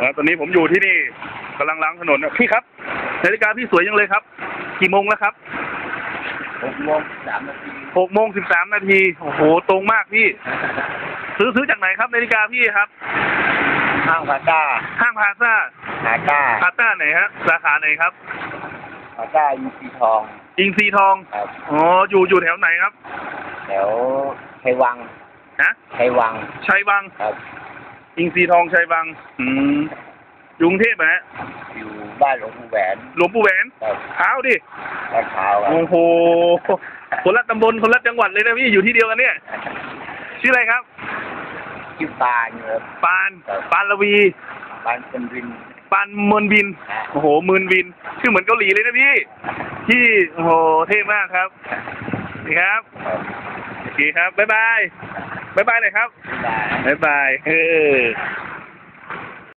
แล้วตอนนี้ผมอยู่ที่นี่กำลังล้างถนนนะพี่ครับนาฬิกาพี่สวยจังเลยครับ กี่โมงแล้วครับหกโมงสามนาทีหกโมงสิบสามนาทีโอ้โหตรงมากพี่ ซื้อซื้อจากไหนครับนาฬิกาพี่ครับข้างพาต้าห้างพาซ่าพาต้าพาซ่าไหนฮะสาขาไหนครับพาต้ายูซีทองอิงซีทองครับอ๋ออยู่อยู่แถวไหนครับ แถวไทยวังฮะไทยวังชัยวังครับ อิงซีทองชัยวังอืมอยู่กรุงเทพนะฮะอยู่บ้านหลวงปู่แหวนหลวงปู่แหวนครับเท้าดิลาดพร้าวครับโอ้โหคนละตำบลคนละจังหวัดเลยนะพี่อยู่ที่เดียวกันเนี่ย ชื่ออะไรครับชื่อปานครับปานปานละวีปานคนรินปานเมินบินโอ้โหเมินบิน ชื่อเหมือนเกาหลีเลยนะพี่ที่โอ้โหเท่มากครับนี่ครับครับโอเคครับบ๊ายบาย บ๊ายบายหน่อยครับได้บ๊ายบาย เออ